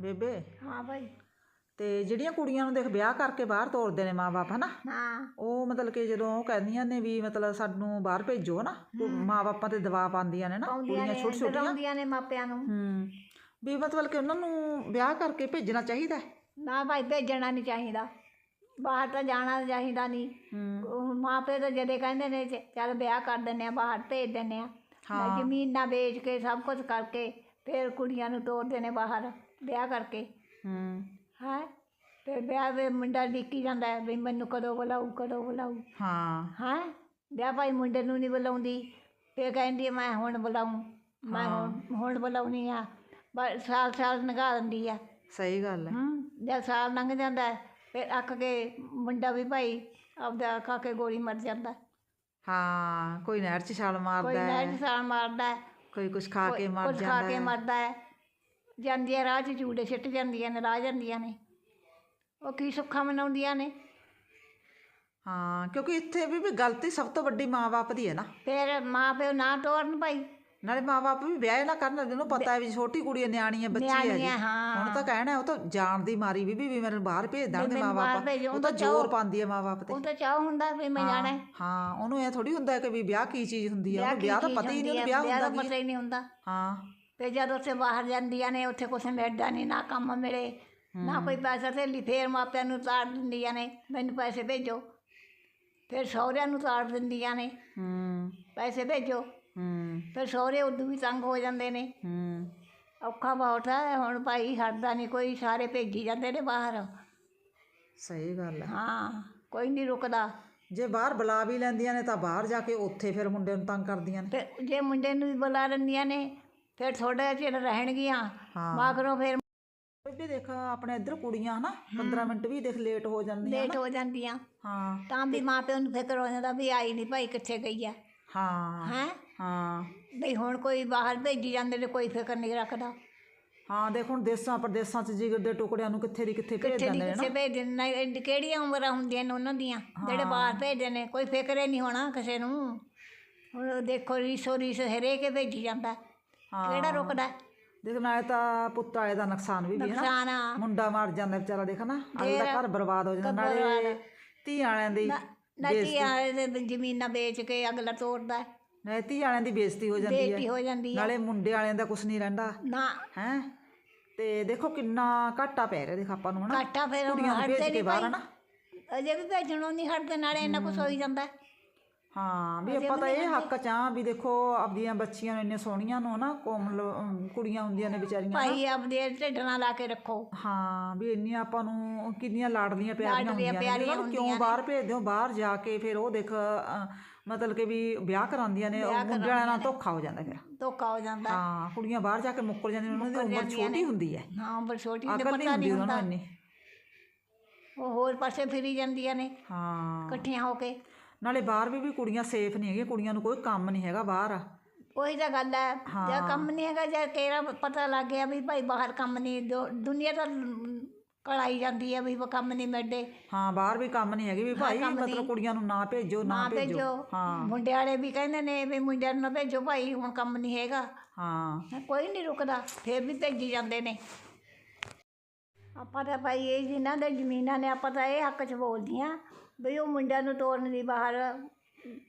ਬੇਬੇ? ਹਾਂ ਭਾਈ ਤੇ ਜਿਹੜੀਆਂ ਕੁੜੀਆਂ ਨੂੰ ਦੇਖ ਵਿਆਹ ਕਰਕੇ ਬਾਹਰ ਤੋਰਦੇ ਨੇ ਮਾਪੇ ਹਨਾ? ਹਾਂ। ਉਹ ਮਤਲਬ ਕਿ ਜਦੋਂ ਉਹ ਕਹਿੰਦੀਆਂ ਨੇ ਵੀ ਮਤਲਬ ਸਾਨੂੰ ਬਾਹਰ ਭੇਜੋ ਨਾ ਮਾਪੇ ਤੇ ਦਬਾਅ ਪਾਉਂਦੀਆਂ ਨੇ ਨਾ ਪਾਉਂਦੀਆਂ ਕੁੜੀਆਂ ਨੇ ਛੋਟੀ ਛੋਟੀਆਂ ਡਰਾਉਂਦੀਆਂ ਨੇ ਮਾਪਿਆਂ ਨੂੰ। ਹੂੰ। ਵੀ ਮਤਲਬ ਕਿ ਉਹਨਾਂ ਨੂੰ ਵਿਆਹ ਕਰਕੇ ਭੇਜਣਾ ਚਾਹੀਦਾ ਹੈ? ਨਾ ਭਾਈ ਭੇਜਣਾ ਨਹੀਂ ਚਾਹੀਦਾ। ਬਾਹਰ ਤਾਂ ਜਾਣਾ ਚਾਹੀਦਾ ਨਹੀਂ। ਹੂੰ। ਉਹ ਮਾਪੇ ਤਾਂ ਜਦੇ ਕਹਿੰਦੇ ਨੇ ਚ- ਚੱਲ ਵਿਆਹ ਕਰ ਦਿੰਦੇ ਆ ਬਾਹਰ ਭੇਜ ਦਿੰਦੇ ਆ ਹਾਂ। ਜ਼ਮੀਨ ਨਾ ਵੇਚ ਕੇ ਸਭ ਕੁਝ ਕਰਕੇ ਫਿਰ ਕੁੜੀਆਂ ਨੂੰ ਤੋਰਦੇ ਨੇ ਬਾਹਰ। ਵਿਆਹ ਕਰਕੇ। ਹੂੰ। ਹੈ? ਤੇ ਵਿਆਹ ਦੇ ਮੁੰਡਾ ਡਿੱਕੀ ਜਾਂਦਾ ਹੈ ਵੀ ਮੈਨੂੰ ਕਦੋਂ ਬੁਲਾਊ ਕਦੋਂ ਬੁਲਾਊ। ਹਾਂ। ਹੈ? ਵਿਆਹ ਭਾਈ ਮੁੰਡੇ ਨੂੰ ਨਹੀਂ ਬੁਲਾਉਂਦੀ। ਫਿਰ ਕਹਿੰਦੀ ਹੈ, ਮੈਂ ਹੁਣ ਬੁਲਾਊਂ ਮੈਂ ਹੁਣ ਹੁਣ ਬੁਲਾਉਣੀ ਆ। ਬਸ ਸਾਲ ਸਾਲ ਲੰਘਾ ਦਿੰਦੀ ਆ। ਸਹੀ ਗੱਲ ਹੈ। ਹੂੰ? ਜਦ ਸਾਲ ਲੰਘ ਜਾਂਦਾ ਹੈ, ਫਿਰ ਅੱਕ ਕੇ ਮੁੰਡਾ ਵੀ ਭਾਈ ਆਪਦਾ ਖਾ ਕੇ ਗੋਲੀ ਮਰ ਜਾਂਦਾ ਹੈ। ਹਾਂ ਕੋਈ ਨਹਿਰ 'ਚ ਛਾਲ ਕੋਈ ਮਾਰਦਾ ਹੈ ਨਹਿਰ 'ਚ ਛਾਲ ਮਾਰਦਾ ਹੈ, ਕੋਈ ਕੁਝ ਖਾ ਕੇ ਮਰ ਕੁਝ ਖਾ ਜਾਂਦਾ ਕੇ ਹੈ। ਮਰਦਾ ਹੈ। ਜਾਂਦੀਆਂ ਰਾਹ 'ਚ ਚੂੜੇ ਸਿੱਟ ਜਾਂਦੀਆਂ ਨੇ ਰਾਹ ਜਾਂਦੀਆਂ ਨੇ। ਉਹ ਕੀ ਸੁੱਖਾਂ ਮਨਾਉਂਦੀਆਂ ਨੇ। ਹਾਂ ਕਿਉਂਕਿ ਇੱਥੇ ਵੀ ਵੀ ਗਲਤੀ ਸਭ ਤੋਂ ਵੱਡੀ ਮਾਂ-ਬਾਪ ਦੀ ਹੈ ਨਾ। ਫਿਰ ਮਾਂ ਪਿਓ ਨਾ ਤੋਰਨ ਭਾਈ। ਨਾਲੇ ਮਾਂ-ਬਾਪ ਵੀ ਵਿਆਹ ਨਾ ਕਰਨ ਜਿਹਨੂੰ ਪਤਾ ਹੈ ਵੀ ਛੋਟੀ ਕੁੜੀ ਹੈ ਨਿਆਣੀ ਹੈ ਬੱਚੀ ਹੈ ਜੀ। ਨਿਆਣੀਆਂ, ਹਾਂ। ਹੁਣ ਤਾਂ ਕਹਿਣਾ ਉਹ ਤਾਂ ਜਾਣ ਦੀ ਮਾਰੀ ਵੀ ਵੀ ਮੈਨੂੰ ਬਾਹਰ ਭੇਜ ਦੇਣਗੇ ਮੈਨੂੰ ਬਾਹਰ ਮਾਂ-ਬਾਪ। ਭੇਜੋ, ਉਹ ਤਾਂ ਜ਼ੋਰ ਪਾਉਂਦੀ ਹੈ ਮਾਂ-ਬਾਪ ਤੇ। ਉਹ ਤਾਂ ਚਾਹ ਹੁੰਦਾ ਵੀ ਮੈਂ ਜਾਣਾ ਹੈ। ਹਾਂ ਉਹਨੂੰ ਇਹ ਥੋੜੀ ਹੁੰਦਾ ਕਿ ਵੀ ਵਿਆਹ ਕੀ ਚੀਜ਼ ਹੁੰਦੀ ਉਹਨੂੰ ਕੀ ਵਿਆਹ ਤਾਂ ਚੀਜ਼ ਪਤਾ ਹੀ ਨਹੀਂ ਹੁੰਦੀ ਉਹਨੂੰ ਹੈ, ਵਿਆਹ ਦਾ ਹੁੰਦਾ ਪਤਾ ਹੀ ਨਹੀਂ ਹੁੰਦਾ। ਕੀ ਹਾਂ। ਤੇ ਜਦ ਉੱਥੇ ਬਾਹਰ ਜਾਂਦੀਆਂ ਨੇ ਉੱਥੇ ਕੁਛ ਮਿਲਦਾ ਨਹੀਂ ਨਾ ਕੰਮ ਮਿਲੇ ਨਾ ਕੋਈ ਪੈਸਾ ਥੇਲੀ ਫੇਰ ਮਾਪਿਆਂ ਨੂੰ ਤਾੜ ਦਿੰਦੀਆਂ ਨੇ ਮੈਨੂੰ ਪੈਸੇ ਭੇਜੋ। ਫਿਰ ਸਹੁਰਿਆਂ ਨੂੰ ਤਾੜ ਦਿੰਦੀਆਂ ਨੇ ਹੂੰ। ਪੈਸੇ ਭੇਜੋ। ਹੂੰ। ਫਿਰ ਸਹੁਰੇ ਉਦੋਂ ਵੀ ਤੰਗ ਹੋ ਜਾਂਦੇ ਨੇ। ਹੂੰ। ਔਖਾ ਬਹੁਤ ਹੈ ਹੁਣ ਭਾਈ ਹਟਦਾ ਨਹੀਂ ਕੋਈ ਸਾਰੇ ਭੇਜੀ ਜਾਂਦੇ ਨੇ ਬਾਹਰ। ਸਹੀ ਗੱਲ ਹੈ। ਹਾਂ ਕੋਈ ਨਹੀਂ ਰੁਕਦਾ। ਜੇ ਬਾਹਰ ਬੁਲਾ ਵੀ ਲੈਂਦੀਆਂ ਨੇ ਤਾਂ ਬਾਹਰ ਜਾ ਕੇ ਉੱਥੇ ਫਿਰ ਮੁੰਡੇ ਨੂੰ ਤੰਗ ਕਰਦੀਆਂ ਨੇ। ਤੇ ਜੇ ਮੁੰਡੇ ਨੂੰ ਵੀ ਬੁਲਾ ਲੈਂਦੀਆਂ ਨੇ ਫਿਰ ਥੋੜਾ ਚਿਰ ਰਹਿਣਗੀਆਂ। ਹਾਂ। ਮਗਰੋਂ ਫਿਰ ਬੇਬੇ ਦੇਖ ਆਪਣੇ ਇੱਧਰ ਕੁੜੀਆਂ ਹਨਾ 15 ਮਿੰਟ ਵੀ ਦੇਖ ਲੇਟ ਹੋ ਜਾਂਦੀਆਂ ਲੇਟ ਹੋ ਜਾਂਦੀਆਂ। ਹਾਂ। ਤਾਂ ਵੀ ਮਾਂ ਪਿਓ ਨੂੰ ਫਿਕਰ ਹੋ ਜਾਂਦਾ ਵੀ ਆਈ ਨਹੀਂ ਭਾਈ ਕਿੱਥੇ ਗਈ ਆ? ਹਾਂ। ਹੈ? ਹਾਂ। ਬਈ ਹੁਣ ਕੋਈ ਬਾਹਰ ਭੇਜੀ ਜਾਂਦੇ ਨੇ ਕੋਈ ਫਿਕਰ ਨਹੀਂ ਰੱਖਦਾ। ਹਾਂ ਦੇਖ ਹੁਣ ਦੇਸਾਂ ਪ੍ਰਦੇਸਾਂ 'ਚ ਜਿਗਰ ਦੇ ਟੁਕੜਿਆਂ ਨੂੰ ਕਿੱਥੇ ਦੀ ਕਿੱਥੇ ਭੇਜ ਕਿੱਥੇ ਦੀ ਦਿੰਦੇ ਨੇ ਨਾ ਕਿੱਥੇ ਭੇਜ ਦਿੰਦੇ ਨੇ ਕਿਹੜੀਆਂ ਉਮਰਾਂ ਹੁੰਦੀਆਂ ਨੇ ਉਹਨਾਂ ਦੀਆਂ ਜਿਹੜੇ ਬਾਹਰ ਭੇਜਦੇ ਨੇ ਕੋਈ ਫਿਕਰ ਹੀ ਨਹੀਂ ਹੋਣਾ ਕਿਸੇ ਨੂੰ। ਹੁਣ ਉਹ ਦੇਖੋ ਰੀਸੋ ਰੀਸ ਹਰੇਕ ਭੇਜੀ ਜਾਂਦਾ। ਹਾਂ। ਕਿਹੜਾ ਰੁਕਦਾ? ਦੇਖ ਨਾਲੇ ਤਾਂ ਪੁੱਤ ਵਾਲੇ ਦਾ ਨੁਕਸਾਨ ਵੀ ਵੀ ਹੈ ਨਾ ਨੁਕਸਾਨ ਆ। ਮੁੰਡਾ ਮਰ ਜਾਂਦਾ ਵਿਚਾਰਾ ਦੇਖ ਨਾ ਅਗਲਾ ਘਰ ਬਰਬਾਦ ਹੋ ਜਾਂਦਾ ਨਾਲੇ ਧੀ ਵਾਲਿਆਂ ਦੀ ਨਦੀ ਵਾਲੇ ਦੇ ਜ਼ਮੀਨਾਂ ਵੇਚ ਕੇ ਅਗਲਾ ਤੋੜਦਾ ਹੈ। ਨਾਲੇ ਧੀ ਵਾਲਿਆਂ ਦੀ ਬੇਇੱਜ਼ਤੀ ਹੋ ਜਾਂਦੀ ਬੇਟੀ ਹੈ। ਹੋ ਜਾਂਦੀ ਹੈ। ਨਾਲੇ ਮੁੰਡੇ ਵਾਲਿਆਂ ਦਾ ਕੁਝ ਨਹੀਂ ਰਹਿੰਦਾ। ਨਾ। ਹੈ? ਤੇ ਦੇਖੋ ਕਿੰਨਾ ਘਾਟਾ ਪੈ ਰਿਹਾ ਦੇਖ ਆਪਾਂ ਨੂੰ ਹਨਾ? ਘਾਟਾ ਫਿਰ ਕੁੜੀਆਂ ਨੂੰ ਹਟਦੇ ਭੇਜ ਕੇ ਨਹੀਂ ਬਾਹਰ ਭਾਈ। ਹਨਾ? ਅਜੇ ਵੀ ਭੇਜਣੋਂ ਨਹੀਂ ਹਟਦੇ ਨਾਲੇ ਇੰਨਾ ਕੁਛ ਹੋਈ ਜਾਂਦਾ। ਹੈ। ਹਾਂ ਵੀ ਆਪਾਂ ਤਾਂ ਇਹ ਹੱਕ ਚਾਂ ਵੀ ਦੇਖੋ ਆਪਦੀਆਂ ਬੱਚੀਆਂ ਨੂੰ ਇੰਨੇ ਸੋਹਣੀਆਂ ਨੂੰ ਹਨਾ ਕੋਮਲ ਕੁੜੀਆਂ ਹੁੰਦੀਆਂ ਨੇ ਵਿਚਾਰੀਆਂ ਭਾਈ ਆਪਦੇ ਢਿੱਡ ਨਾਲ ਲਾ ਕੇ ਰੱਖੋ। ਹਾਂ ਵੀ ਇੰਨੀਆਂ ਆਪਾਂ ਨੂੰ ਕਿੰਨੀਆਂ ਲਾਡਲੀਆਂ ਪਿਆਰੀਆਂ ਹੁੰਦੀਆਂ ਨੇ ਪਿਆਰੀਆਂ ਉਹਨਾਂ ਨੂੰ ਕਿਉਂ ਬਾਹਰ ਭੇਜਦੇ ਹੋ? ਬਾਹਰ ਜਾ ਕੇ ਫਿਰ ਉਹ ਦੇਖ ਮਤਲਬ ਕਿ ਵੀ ਵਿਆਹ ਕਰਾਉਂਦੀਆਂ ਨੇ ਉਹ ਮੁੰਡੇ ਵਾਲਿਆਂ ਨਾਲ ਧੋਖਾ ਹੋ ਜਾਂਦਾ ਫਿਰ। ਧੋਖਾ ਹੋ ਜਾਂਦਾ। ਹੈ। ਕੁੜੀਆਂ ਬਾਹਰ ਜਾ ਕੇ ਮੁੱਕਰ ਜਾਂਦੀਆਂ ਨੇ, ਉਹਨਾਂ ਦੀ ਉਮਰ ਛੋਟੀ ਹੁੰਦੀ ਹੈ। ਹਾਂ ਪਰ ਛੋਟੀ ਨਹੀਂ ਪਤਾ ਹੁੰਦੀ ਨਹੀਂ ਨੂੰ ਹੁੰਦਾ। ਉਹ ਹੋਰ ਪਾਸੇ ਫਿਰੀ ਜਾਂਦੀਆਂ ਨੇ ਹਾਂ। ਇਕੱਠੀਆਂ ਹੋ ਕੇ। ਨਾਲੇ ਬਾਹਰ ਵੀ ਵੀ ਕੁੜੀਆਂ ਸੇਫ ਨਹੀਂ ਹੈਗੀਆਂ ਕੁੜੀਆਂ ਨੂੰ ਕੋਈ ਕੰਮ ਨਹੀਂ ਹੈਗਾ ਬਾਹਰ ਉਹੀ ਤਾਂ ਗੱਲ ਹੈ। ਜੇ ਕੰਮ ਨਹੀਂ ਹੈਗਾ ਜੇ ਕਿਹੜਾ ਪਤਾ ਲੱਗ ਗਿਆ ਵੀ ਭਾਈ ਬਾਹਰ ਕੰਮ ਨਹੀਂ ਦੁ- ਦੁਨੀਆ ਤਾਂ ਕੜਾਈ ਜਾਂਦੀ ਹੈ ਵੀ ਉਹ ਕੰਮ ਨਹੀਂ ਮਿਲਦੇ। ਹਾਂ ਬਾਹਰ ਵੀ ਕੰਮ ਨਹੀਂ ਹੈਗੀ ਵੀ ਭਾਈ ਮਤਲਬ ਕੁੜੀਆਂ ਨੂੰ ਨਾ ਭੇਜੋ ਨਾ ਨਾ ਭੇਜੋ। ਭੇਜੋ। ਹਾਂ। ਮੁੰਡੇ ਵਾਲੇ ਵੀ ਕਹਿੰਦੇ ਨੇ ਵੀ ਮੁੰਡਿਆਂ ਨੂੰ ਨਾ ਭੇਜੋ ਭਾਈ ਹੁਣ ਕੰਮ ਨਹੀਂ ਹੈਗਾ। ਹਾਂ। ਕੋਈ ਨਹੀਂ ਰੁਕਦਾ ਫੇਰ ਵੀ ਭੇਜੀ ਜਾਂਦੇ ਨੇ। ਆਪਾਂ ਤਾਂ ਭਾਈ ਇਹ ਜਿਨ੍ਹਾਂ ਦੇ ਜ਼ਮੀਨਾਂ ਨੇ ਆਪਾਂ ਤਾਂ ਇਹ ਹੱਕ 'ਚ ਬੋਲਦੀਆਂ ਵੀ ਉਹ ਮੁੰਡਿਆਂ ਨੂੰ ਤੋਰਨ ਦੀ ਬਾਹਰ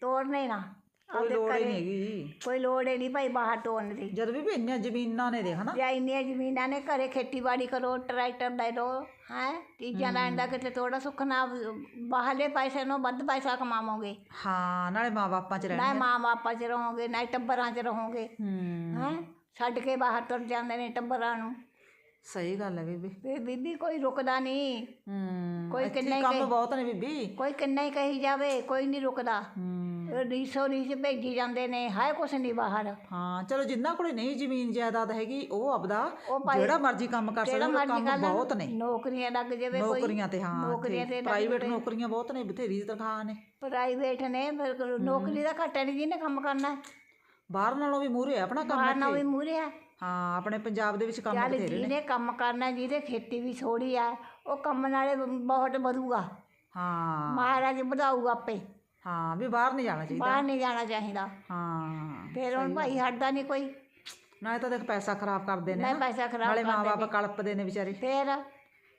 ਤੋਰਨੇ ਨਾ ਕੋਈ ਲੋੜ ਹੀ ਨਹੀਂ ਹੈਗੀ ਕੋਈ ਲੋੜ ਹੀ ਨਹੀਂ ਭਾਈ ਬਾਹਰ ਤੋਰਨ ਦੀ। ਜਦ ਵੀ ਵੀ ਇੰਨੀਆਂ ਜ਼ਮੀਨਾਂ ਨੇ ਦੇਖ ਨਾ ਜਾਂ ਇੰਨੀਆਂ ਜ਼ਮੀਨਾਂ ਨੇ ਘਰੇ ਖੇਤੀਬਾੜੀ ਕਰੋ ਟਰੈਕਟਰ ਲੈ ਲਓ ਹੈ? ਚੀਜ਼ਾਂ ਲੈਣ ਦਾ ਕਿਤੇ ਥੋੜਾ ਸੁੱਖ ਨਾ ਬਾਹਰਲੇ ਪੈਸੇ ਨੂੰ ਵੱਧ ਪੈਸਾ ਕਮਾਵੋਗੇ। ਹਾਂ ਨਾਲੇ ਮਾਂ-ਬਾਪਾਂ 'ਚ ਰਹਿਣਾ ਨਾ ਮਾਂ ਬਾਪਾਂ 'ਚ ਰਹੋਗੇ ਨਾ ਟੱਬਰਾਂ 'ਚ ਰਹੋਗੇ। ਹੂੰ। ਹੈ? ਛੱਡ ਕੇ ਬਾਹਰ ਤੁਰ ਜਾਂਦੇ ਨੇ ਟੱਬਰਾਂ ਨੂੰ। ਸਹੀ ਗੱਲ ਹੈ ਬੀਬੀ। ਬੀਬੀ ਕੋਈ ਰੁਕਦਾ ਨਹੀਂ ਹੂੰ। ਕੋਈ ਕਿੰਨਾ ਹੀ ਕੰਮ ਬਹੁਤ ਨੇ ਬੀਬੀ। ਕੋਈ ਕਿੰਨਾ ਹੀ ਕਹੀ ਜਾਵੇ ਕੋਈ ਨਹੀਂ ਰੁਕਦਾ। ਹੂੰ। ਰੀਸੋ ਰੀਸ ਭੇਜੀ ਜਾਂਦੇ ਨੇ ਹੈ ਕੁਛ ਨਹੀਂ ਬਾਹਰ। ਹਾਂ ਚਲੋ ਜਿੰਨਾ ਕੋਲੇ ਨਹੀਂ ਜ਼ਮੀਨ ਜਾਇਦਾਦ ਹੈਗੀ ਉਹ ਆਪਦਾ ਉਹ ਭਾਈ ਜਿਹੜਾ ਮਰਜ਼ੀ ਕੰਮ ਕਰ ਸਕਦਾ ਮਰਜ਼ੀ ਕੰਮ ਕਰ ਬਹੁਤ ਨੇ। ਨੌਕਰੀਆਂ ਲੱਗ ਜਾਵੇ ਕੋਈ। ਨੌਕਰੀਆਂ ਤੇ ਹਾਂ ਨੌਕਰੀਆਂ ਤੇ ਪ੍ਰਾਈਵੇਟ ਨੌਕਰੀਆਂ ਬਹੁਤ ਨੇ ਬਥੇਰੀ ਤਨਖਾਹ ਨੇ। ਪ੍ਰਾਈਵੇਟ ਨੇ ਫਿਰ ਨੌਕਰੀ ਦਾ ਘਾਟਾ ਨਹੀਂ ਜਿਹਨੇ ਕੰਮ ਕਰਨਾ। ਬਾਹਰ ਨਾਲੋਂ ਵੀ ਮੂਹਰੇ ਆ ਆਪਣਾ ਕੰਮ ਬਾਹਰ ਨਾਲ ਵੀ ਮੂਰੇ ਆ। ਹਾਂ ਆਪਣੇ ਪੰਜਾਬ ਦੇ ਵਿੱਚ ਕੰਮ ਚੱਲ ਬਥੇਰੇ ਨੇ। ਜਿਹਨੇ ਕੰਮ ਕਰਨਾ ਜਿਹਦੇ ਖੇਤੀ ਵੀ ਥੋੜੀ ਆ ਉਹ ਕੰਮ ਨਾਲੇ ਬਹੁਤ ਵਧੂਗਾ। ਹਾਂ। ਮਹਾਰਾਜ ਵਧਾਊਗਾ ਆਪੇ। ਹਾਂ ਵੀ ਬਾਹਰ ਨਹੀਂ ਜਾਣਾ ਚਾਹੀਦਾ। ਬਾਹਰ ਨਹੀਂ ਜਾਣਾ ਚਾਹੀਦਾ। ਹਾਂ ਫਿਰ ਹੁਣ ਭਾਈ ਹਟਦਾ ਨਹੀਂ ਕੋਈ। ਨਾਲੇ ਤਾਂ ਦੇਖ ਪੈਸਾ ਖਰਾਬ ਕਰਦੇ ਨੇ ਨਾ। ਪੈਸਾ ਖਰਾਬ ਨਾਲੇ ਮਾਪੇ ਕਲਪਦੇ ਨੇ ਵਿਚਾਰੇ। ਫੇਰ?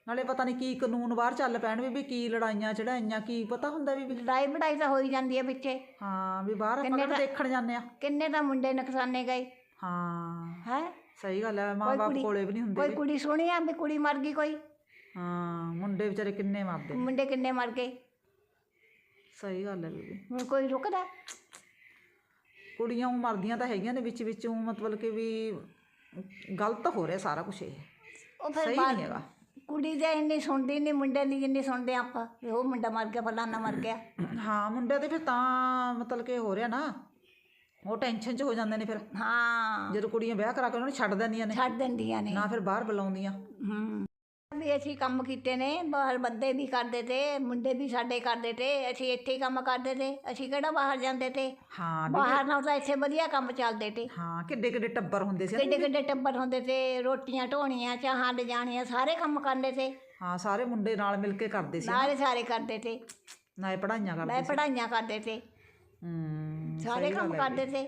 ਨਾਲੇ ਪਤਾ ਨਹੀਂ ਕੀ ਕਾਨੂੰਨ ਬਾਹਰ ਚੱਲ ਪੈਣ ਵੀ ਵੀ ਕੀ ਲੜਾਈਆਂ ਚੜਾਈਆਂ ਕੀ ਪਤਾ ਹੁੰਦਾ ਵੀ ਵੀ। ਲੜਾਈ ਬੜਾਈ ਤਾਂ ਹੋਈ ਜਾਂਦੀ ਹੈ ਵਿੱਚੇ ਹਾਂ ਵੀ ਬਾਹਰ ਆਪਾਂ ਕਿਹੜਾ ਦੇਖਣ ਜਾਂਦੇ ਆ। ਕਿੰਨੇ ਤਾਂ ਮੁੰਡੇ ਨੁਕਸਾਨੇ ਗਏ। ਹਾਂ। ਹੈ? ਸਹੀ ਗੱਲ ਹੈ ਮਾਂ-ਬਾਪ ਕੋਲੇ ਵੀ ਨਹੀਂ ਹੁੰਦੇ ਕੋਈ ਕੁੜੀ ਸੁਣੀ ਆ ਵੀ ਕੁੜੀ ਮਰ ਗਈ ਕੋਈ? ਹਾਂ ਮੁੰਡੇ ਵਿਚਾਰੇ ਕਿੰਨੇ ਮਰਦੇ ਮੁੰਡੇ ਕਿੰਨੇ ਮਰ ਗਏ? ਸਹੀ ਗੱਲ ਹੈ ਬੀਬੀ। ਹੁਣ ਕੋਈ ਰੁਕਦਾ? ਕੁੜੀਆਂ ਉਹ ਮਰਦੀਆਂ ਤਾਂ ਹੈਗੀਆਂ ਨੇ ਵਿੱਚ ਵਿੱਚ ਊਂ ਮਤਲਬ ਕਿ ਵੀ ਗਲਤ ਹੋ ਰਿਹਾ ਸਾਰਾ ਕੁਝ ਇਹ। ਉਹ ਫਿਰ ਸਹੀ ਨਹੀਂ ਹੈਗਾ। ਕੁੜੀ ਦੇ ਇੰਨੀ ਸੁਣਦੀ ਨਹੀਂ ਮੁੰਡੇ ਦੀ ਜਿੰਨੀ ਸੁਣਦੇ ਆਪਾਂ ਉਹ ਮੁੰਡਾ ਮਰ ਗਿਆ ਫਲਾਨਾ ਮਰ ਗਿਆ। ਹਾਂ ਮੁੰਡੇ ਤੇ ਫਿਰ ਤਾਂ ਮਤਲਬ ਕਿ ਹੋ ਰਿਹਾ ਨਾ। ਉਹ ਟੈਨਸ਼ਨ 'ਚ ਹੋ ਜਾਂਦੇ ਨੇ ਫਿਰ। ਹਾਂ। ਜਦੋਂ ਕੁੜੀਆਂ ਵਿਆਹ ਕਰਾ ਕੇ ਉਹਨਾਂ ਨੂੰ ਛੱਡ ਦਿੰਦੀਆਂ ਨੇ। ਛੱਡ ਦਿੰਦੀਆਂ ਨੇ। ਨਾ ਫਿਰ ਬਾਹਰ ਬੁਲਾਉਂਦੀਆਂ। ਹੂੰ। ਵੀ ਅਸੀਂ ਕੰਮ ਕੀਤੇ ਨੇ ਬਾਹਰ ਬੰਦੇ ਵੀ ਕਰਦੇ ਤੇ ਮੁੰਡੇ ਵੀ ਸਾਡੇ ਕਰਦੇ ਤੇ ਅਸੀਂ ਇੱਥੇ ਹੀ ਕੰਮ ਕਰਦੇ ਤੇ ਅਸੀਂ ਕਿਹੜਾ ਬਾਹਰ ਜਾਂਦੇ ਤੇ? ਹਾਂ ਬਾਹਰ ਨਾਲ ਤਾਂ ਇੱਥੇ ਵਧੀਆ ਕੰਮ ਚੱਲਦੇ ਤੇ। ਹਾਂ ਕਿੱਡੇ ਕਿੱਡੇ ਟੱਬਰ ਹੁੰਦੇ ਸੀ। ਕਿੱਡੇ ਕਿੱਡੇ ਟੱਬਰ ਹੁੰਦੇ ਤੇ ਰੋਟੀਆਂ ਢੋਣੀਆਂ ਚਾਹਾਂ ਲਿਜਾਣੀਆਂ ਸਾਰੇ ਕੰਮ ਕਰਦੇ ਤੇ। ਹਾਂ ਸਾਰੇ ਮੁੰਡੇ ਨਾਲ ਮਿਲ ਕੇ ਕਰਦੇ ਸੀ ਸਾਰੇ ਸਾਰੇ ਕਰਦੇ ਤੇ। ਨਾਲੇ ਪੜਾਈਆਂ ਕਰਦੇ ਮੈਂ ਪੜਾਈਆਂ ਕਰਦੇ ਤੇ। ਹੂੰ ਸਾਰੇ ਕੰਮ ਕਰਦੇ ਤੇ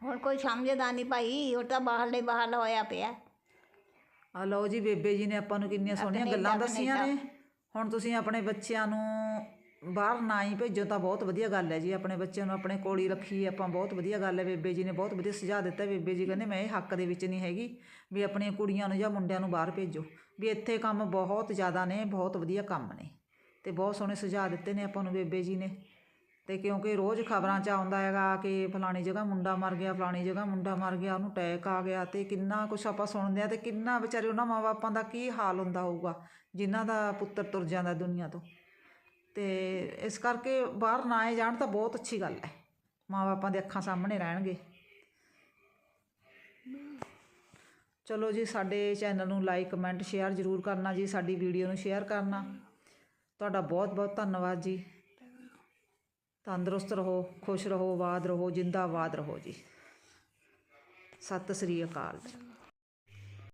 ਹੁਣ ਕੋਈ ਸਮਝਦਾ ਨਹੀਂ ਭਾਈ ਉਹ ਤਾਂ ਬਾਹਰਲੇ ਬਾਹਰ ਹੋਇਆ ਪਿਆ। ਆ ਲਓ ਜੀ ਬੇਬੇ ਜੀ ਨੇ ਆਪਾਂ ਨੂੰ ਕਿੰਨੀਆਂ ਸੋਹਣੀਆਂ ਗੱਲਾਂ ਦੱਸੀਆਂ ਨੇ। ਹੁਣ ਤੁਸੀਂ ਆਪਣੇ ਬੱਚਿਆਂ ਨੂੰ ਬਾਹਰ ਨਾ ਹੀ ਭੇਜੋ ਤਾਂ ਬਹੁਤ ਵਧੀਆ ਗੱਲ ਹੈ ਜੀ। ਆਪਣੇ ਬੱਚਿਆਂ ਨੂੰ ਆਪਣੇ ਕੋਲ ਹੀ ਰੱਖੀਏ ਆਪਾਂ ਬਹੁਤ ਵਧੀਆ ਗੱਲ ਹੈ। ਬੇਬੇ ਜੀ ਨੇ ਬਹੁਤ ਵਧੀਆ ਸੁਝਾਅ ਦਿੱਤਾ। ਬੇਬੇ ਜੀ ਕਹਿੰਦੇ ਮੈਂ ਇਹ ਹੱਕ ਦੇ ਵਿੱਚ ਨਹੀਂ ਹੈਗੀ ਵੀ ਆਪਣੀਆਂ ਕੁੜੀਆਂ ਨੂੰ ਜਾਂ ਮੁੰਡਿਆਂ ਨੂੰ ਬਾਹਰ ਭੇਜੋ। ਵੀ ਇੱਥੇ ਕੰਮ ਬਹੁਤ ਜ਼ਿਆਦਾ ਨੇ ਬਹੁਤ ਵਧੀਆ ਕੰਮ ਨੇ। ਤੇ ਬਹੁਤ ਸੋਹਣੇ ਸੁਝਾਅ ਦਿੱਤੇ ਨੇ ਆਪਾਂ ਨੂੰ ਬੇਬੇ ਜੀ ਨੇ। ਅਤੇ ਕਿਉਂਕਿ ਰੋਜ਼ ਖਬਰਾਂ 'ਚ ਆਉਂਦਾ ਹੈਗਾ ਕਿ ਫਲਾਣੀ ਜਗ੍ਹਾ ਮੁੰਡਾ ਮਰ ਗਿਆ, ਫਲਾਣੀ ਜਗ੍ਹਾ ਮੁੰਡਾ ਮਰ ਗਿਆ, ਉਹਨੂੰ ਅਟੈਕ ਆ ਗਿਆ ਅਤੇ ਕਿੰਨਾ ਕੁਛ ਆਪਾਂ ਸੁਣਦੇ ਹਾਂ ਅਤੇ ਕਿੰਨਾ ਵਿਚਾਰੇ ਉਹਨਾਂ ਮਾਂ ਬਾਪਾਂ ਦਾ ਕੀ ਹਾਲ ਹੁੰਦਾ ਹੋਊਗਾ, ਜਿਨ੍ਹਾਂ ਦਾ ਪੁੱਤਰ ਤੁਰ ਜਾਂਦਾ ਦੁਨੀਆ ਤੋਂ। ਅਤੇ ਇਸ ਕਰਕੇ ਬਾਹਰ ਨਾ ਆਏ ਜਾਣ ਤਾਂ ਬਹੁਤ ਅੱਛੀ ਗੱਲ ਹੈ ਮਾਂ ਬਾਪਾਂ ਦੇ ਅੱਖਾਂ ਸਾਹਮਣੇ ਰਹਿਣਗੇ। ਚਲੋ ਜੀ, ਸਾਡੇ ਚੈਨਲ ਨੂੰ ਲਾਈਕ, ਕਮੈਂਟ, ਸ਼ੇਅਰ ਜ਼ਰੂਰ ਕਰਨਾ ਜੀ, ਸਾਡੀ ਵੀਡੀਓ ਨੂੰ ਸ਼ੇਅਰ ਕਰਨਾ। ਤੁਹਾਡਾ ਬਹੁਤ ਬਹੁਤ ਧੰਨਵਾਦ ਜੀ। ਤੰਦਰੁਸਤ ਰਹੋ ਖੁਸ਼ ਰਹੋ ਆਬਾਦ ਰਹੋ ਜਿੰਦਾਬਾਦ ਰਹੋ ਜੀ। ਸਤਿ ਸ੍ਰੀ ਅਕਾਲ।